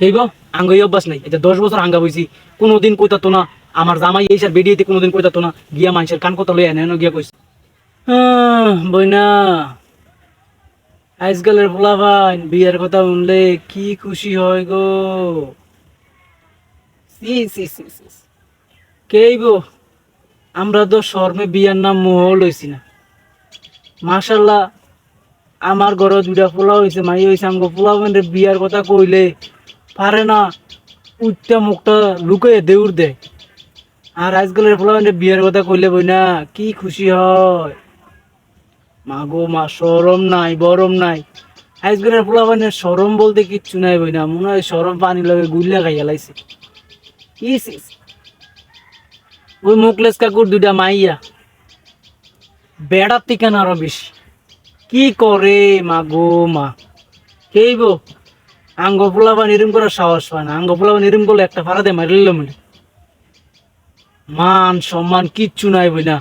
সেইব আঙ্গ এই অভ্যাস নাই। এটা দশ বছর আঙ্গা কোনোদিন না, আমার জামাই এই সার বেডিয়েতে কোনোদিন না, গিয়া মানুষের কান কথা লই এনে এনে গিয়া বইনা আজকালের পোলাভাই বিয়ের কথা কি খুশি হয় গো? আমরা তো শর্মে বিয়ার নাম মোহ লইছি না। মাশাল্লাহ, আমার ঘরে দুটা পোলা হয়েছে মাই হয়েছে আমগো মানে বিয়ার কথা কইলে পারে না। উঠটা মুখটা লুকাই দেউর দে। আর আজকালের মানে বিয়ার কথা কইলে বই না কি খুশি হয়। মা গো মা সরম নাই, বরম নাই। আজকালের পোলা মানে সরম বলতে কিচ্ছু নাই বই না মনে হয় সরম পানি লগে গুল্লা খাইয়া লাইছে। ওই মুকলেশ কাকুর দুটা মাইয়া। বেড়ার থেকে না আরও বেশি। কি করে মা গো মা? কেইব? আঙ্গ পোলাবা নিরম করার সাহস পায় না। আঙ্গ পোলাবা নিরম করলে একটা ফাড়াতে মারিল মনে। মান সম্মান কিচ্ছু নাই বই না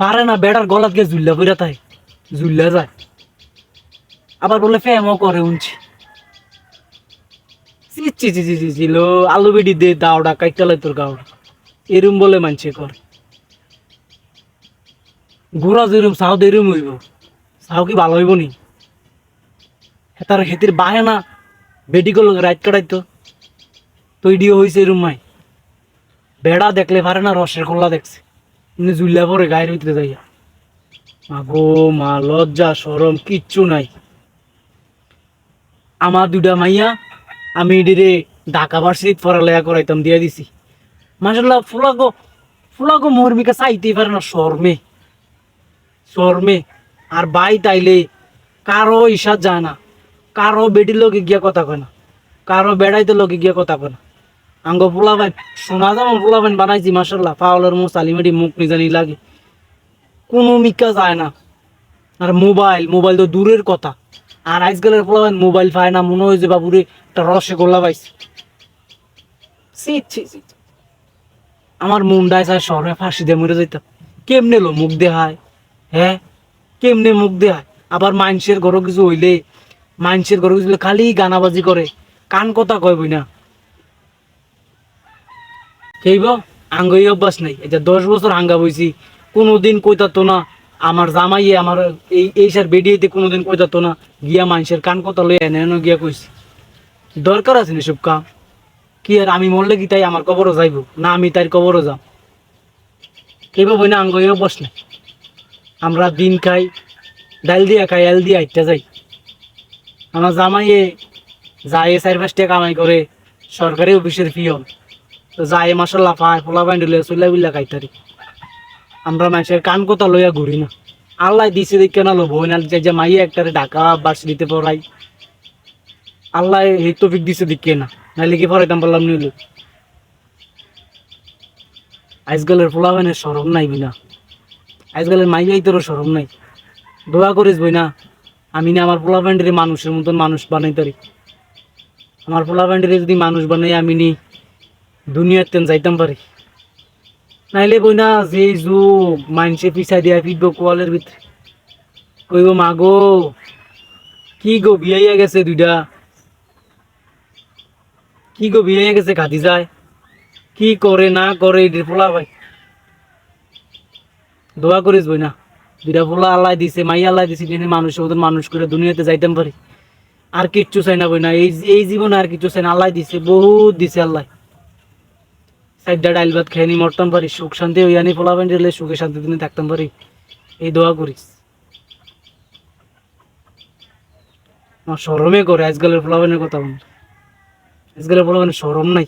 পারে না বেড়ার গলাত গিয়ে ঝুল্লা পইরা তাই। ঝুল্লা যায়। আবার বলে ফেমও করে উনছি। চি চি চি চি চি আলু বেডি দে, দাওডা কাইটালাই তোর গাওডা। এরম বলে মানছে কর। ঘোরা যেরম সাউ এরম হইব। সাউ কি ভালো হইব নি? তার খেতির বাহে না। বেডি গুলো রাইট কাটাইতো। তৈরিও হয়েছে এরম মাই বেড়া দেখলে পারে না, রসের কল্লা দেখছে। এমনি জুল্লা পরে গায়ের ভিতরে যাইয়া। মা গো মা, লজ্জা সরম কিচ্ছু নাই। আমার দুটা মাইয়া, আমি এডিরে ঢাকা ভার্সিটিত পড়ালেখা করাইতাম, দিয়ে দিছি। মাসাল্লাহ ফুলাগো ফুলাগো মর্মিকা চাইতেই পারে না, শর্মে। শর্মে। আর বাই তাইলে কারও ইশাদ যায় না। কারও বেডির লোকে গিয়া কথা কয় না। কারও বেড়াইতে লোকে গিয়া কথা কয় না। আঙ্গ পোলাবাইন সোনা যেমন পোলাবাইন বানাইছি মাসাল্লাহ পাওয়ালের মুখ সালিমাটি মুখ নিজানি লাগে। কোনো মিকা যায় না। আর মোবাইল মোবাইল তো দূরের কথা। আর আজকালের পোলাবাইন মোবাইল পায় না মনে হয় যে বাবুরে একটা রসে গোল্লা পাইছে। ছি, ছি, ছি। আমার মুন্ডায় চায় শহরে ফাঁসি দিয়ে মরে যাইতাম। কেমনে লো মুখ দেহায় হ্যাঁ? কেমনে মুখ দেহায় আবার মাইনসের ঘর কিছু হইলে মাইনসের ঘর হইলে খালি গানাবাজি করে, কান কথা কয় বই না সেইব আঙ্গই অভ্যাস নাই। এটা দশ বছর আঙ্গা বইছি, কোনোদিন কইতাতো না, আমার জামাইয়ে আমার এই এই সার বেডিয়েতে কোনোদিন কইতাতো না, গিয়া মানুষের কান কথা লই এনে এনে গিয়া কইছি। দরকার আছে না সব কাম কি আর আমি মরলে কি তাই আমার কবরও যাইব? না আমি তার কবরও যাম। কেবা বই না আঙ্গই অভ্যাস নাই। আমরা দিন খাই, ডাল দিয়া খাই, এল দিয়া ইত্যা যাই। আমার জামাইয়ে যায় চার পাঁচ টাকা কামাই করে সরকারি অফিসের ফিও তো যায় মাসাল্লাহ পায়, পোলা বাইন্ডলে চুল্লা বিল্লা খাইতারি। আমরা মানুষের কান কথা লইয়া ঘুরি না। আল্লাহ দিছে দেখে না লোভ না যে মাইয়া একটারে ঢাকা দিতে পড়াই। আল্লাহ এই তফিক দিছে দেখে না, নাইলে কি পড়াইতাম বললাম নিল আজকালের পোলা বাইনের সরম নাই বিনা। আজকালের মাইয়াই তোর সরম নাই। দোয়া করিস বই না আমি না আমার পোলা প্যান্ডের মানুষের মতন মানুষ বানাইতারি আমার পোলা প্যান্ডের যদি মানুষ বানাই, আমি নি দুনিয়ার তেন যাইতাম পারি। নাইলে বই না যে যুগ, মাইনসে পিছাই দিয়া ফিরবো কোয়ালের ভিতরে। কইব, মা গো, কি গো বিয়াইয়া গেছে দুইটা কি গো বিয়াইয়া গেছে খাদি যায় কি করে না করে পোলা ভাই? দোয়া করিস বই না দুইটা পোলা আল্লাহ দিছে, মাই আল্লাহ দিছে, যিনি মানুষের মতন মানুষ করে দুনিয়াতে যাইতাম পারি। আর কিচ্ছু চাই না বই না এই এই জীবনে আর কিছু চাই না, আল্লাহ দিছে, বহুত দিছে আল্লাহ। সাইডটা ডাইল ভাত খেয়ে নি, মরতাম পারি, সুখ শান্তি হইয়া নি, পোলা প্যান্ট সুখে শান্তি দিনে থাকতাম পারি। এই দোয়া করিস। আমার সরমে করে, আজকালের পোলা কথা বল। আজকালের প্যান্টের সরম নাই।